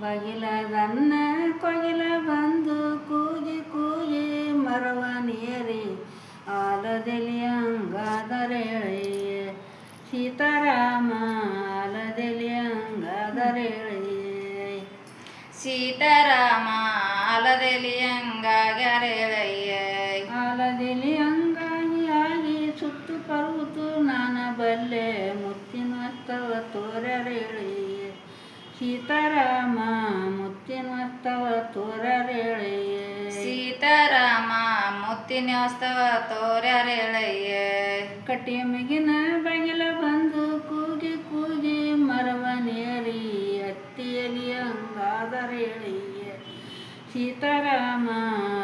ಬಗಿಲದನ್ನ ಕೊಗಿಲ ಬಂದು ಕೂಗಿ ಕೂಗಿ ಮರವನೇರಿ ಆಲದೆಲಿ ಅಂಗಾದರೇಳಿ. ಸೀತಾರಾಮ ಆಲದೆಲಿ ಅಂಗಾದರೇಳಿ. ಸೀತಾರಾಮ ಆಲದೆಲಿ ಹಂಗಾಗ್ಯಾರೇಳಯ್ಯ ಸೀತಾರಾಮ ಮುತ್ತಿನ ವಸ್ತವ ತೋರರೇಳಿ ಸೀತಾರಾಮ ಮುತ್ತಿನ ಹೊಸ್ತವ ತೋರ್ಯಾರೇಳಯ್ಯ ಕಟ್ಟಿಯ ಮಿಗಿನ ಬಗಿಲ ಬಂದು ಕೂಗಿ ಕೂಗಿ ಮರವನೇರಿ ಅತ್ತಿಯಲಿ ಅಂಗಾದರೇಳಿ ಸೀತಾರಾಮ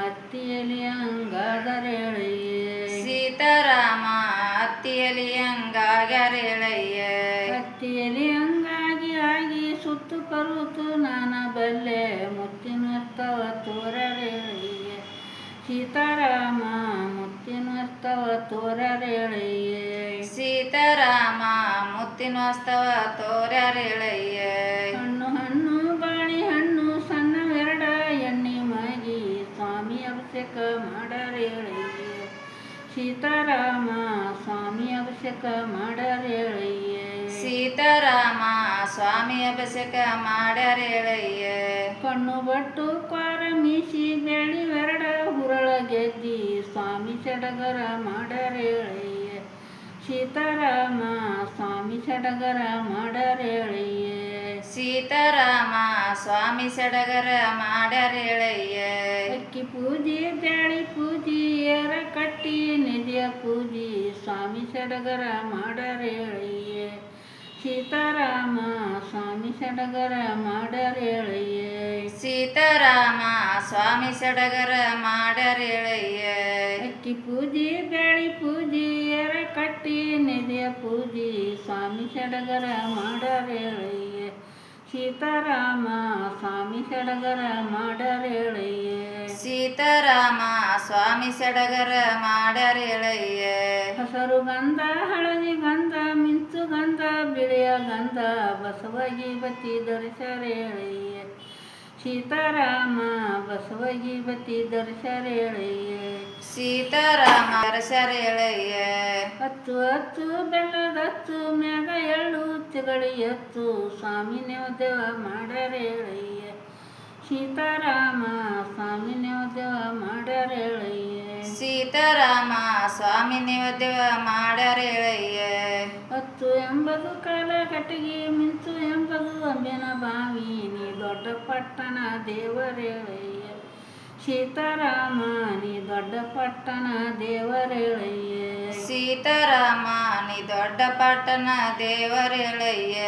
ಅತ್ತಿಯಲಿ ಅಂಗಾದರೇಳಿ ಸೀತಾರಾಮ ಅತ್ತಿಯಲಿ ಹಂಗಾಗ್ಯಾರೇಳಯ್ಯ ಪರುತು ನಾನ ಬಲ್ಲೆ ಮುತ್ತಿನ ವಸ್ತವ ತೋರರೇಳಿ ಸೀತಾರಾಮ ಮುತ್ತಿನ ತೋರರೆಳೆಯೇ. ತೋರರೇಳಿ ಸೀತಾರಾಮ ಮುತ್ತಿನ ತೋರರೆಳೆಯೇ. ಹಣ್ಣು ಹಣ್ಣು ಬಾಳಿ ಹಣ್ಣು ಸಣ್ಣವೆರಡ ಎಣ್ಣೆ ಮಗಿ ಸ್ವಾಮಿ ಅಭಿಷೇಕ ಮಾಡರೆಳೆಯೇ. ಸೀತಾರಾಮ ಸ್ವಾಮಿ ಅಭಿಷೇಕ ಮಾಡರೆಳೆಯೇ. ಸೀತಾರಾಮ ಸ್ವಾಮಿ ಅಭಿಷೇಕ ಮಾಡ್ಯಾರೇಳಯ್ಯ? ಕಣ್ಣು ಬಟ್ಟು ಕ್ವಾರ ಮೀಸಿ ಬೆಳ್ಳಿವೆರಡ ಹುರಳ ಗೆದ್ದಿ ಸ್ವಾಮಿ ಸಡಗರ ಮಾಡರೇಳಿ ಸೀತಾರಾಮ ಸ್ವಾಮಿ ಸಡಗರ ಮಾಡರೇಳಿ ಸೀತಾರಾಮ ಸ್ವಾಮಿ ಸಡಗರ ಮಾಡ್ಯಾರೇಳಯ್ಯ? ಅಕ್ಕಿ ಪೂಜಿ ಬ್ಯಾಳಿ ಪೂಜಿ ಏರ ಕಟ್ಟಿ ನಿಧಿಯ ಪೂಜಿ ಸ್ವಾಮಿ ಸಡಗರ ಮಾಡರೇಳಿ ಸೀತಾರಾಮ ಸ್ವಾಮಿ ಸಡಗರ ಮಾಡರೇಳಯ್ಯ ಸೀತಾರಾಮ ಸ್ವಾಮಿ ಸಡಗರ ಮಾಡರೇಳಯ್ಯ ಅಕ್ಕಿ ಪೂಜಿ ಬೆಳಿ ಪೂಜೆ ಎರ ಕಟ್ಟಿ ನಿಧಿಯ ಪೂಜಿ ಸ್ವಾಮಿ ಸಡಗರ ಮಾಡರೇಳಯ್ಯ ಸೀತಾರಾಮ ಸ್ವಾಮಿ ಸಡಗರ ಮಾಡರೇಳಯ್ಯ ಸೀತಾರಾಮ ಸ್ವಾಮಿ ಸಡಗರ ಮಾಡರೇಳಯ್ಯ ಹಸರು ಗಂಧ ಹಳದಿ ಗಂಧ ಗಂಧ ಬಿಳಿಯ ಗಂಧ ಬಸವಗಿ ಬತ್ತಿ ದರ್ಶರೇಳೆಯ. ಸೀತಾರಾಮ ಬಸವಗಿ ಬತ್ತಿ ಧರಿಸರೇಳಿ ಸೀತಾರಾಮ ಅರಸರೇಳಯ್ಯ ಹತ್ತು ಹತ್ತು ಬೆಲ್ಲದ ಹತ್ತು ಮ್ಯಾಗ ಎಳ್ಳು ತಿಗಳಿ ಎತ್ತು ಸ್ವಾಮಿ ದೇವ ಮಾಡರೇಳೆಯ ಸೀತಾರಾಮ ಸ್ವಾಮಿ ದೇವ ಮಾಡರೇಳಿ ಸೀತಾರಾಮ ಸ್ವಾಮಿ ನಿವದ್ಯ ಮಾಡರೇಳಯ್ಯ ಹತ್ತು ಎಂಬುದು ಕಳ ಕಟ್ಟಿಗೆ ಮಿಂಚು ಎಂಬುದು ಅಂಬಿನ ಬಾವಿ ನೀ ದೊಡ್ಡ ಪಟ್ಟಣ ದೇವರೇಳಯ್ಯ ಸೀತಾರಾಮ ನೀ ದೊಡ್ಡ ಪಟ್ಟಣ ದೇವರೇಳಯ್ಯ ಸೀತಾರಾಮ ನೀ ದೊಡ್ಡ ಪಟ್ಟಣ ದೇವರೇಳಯ್ಯ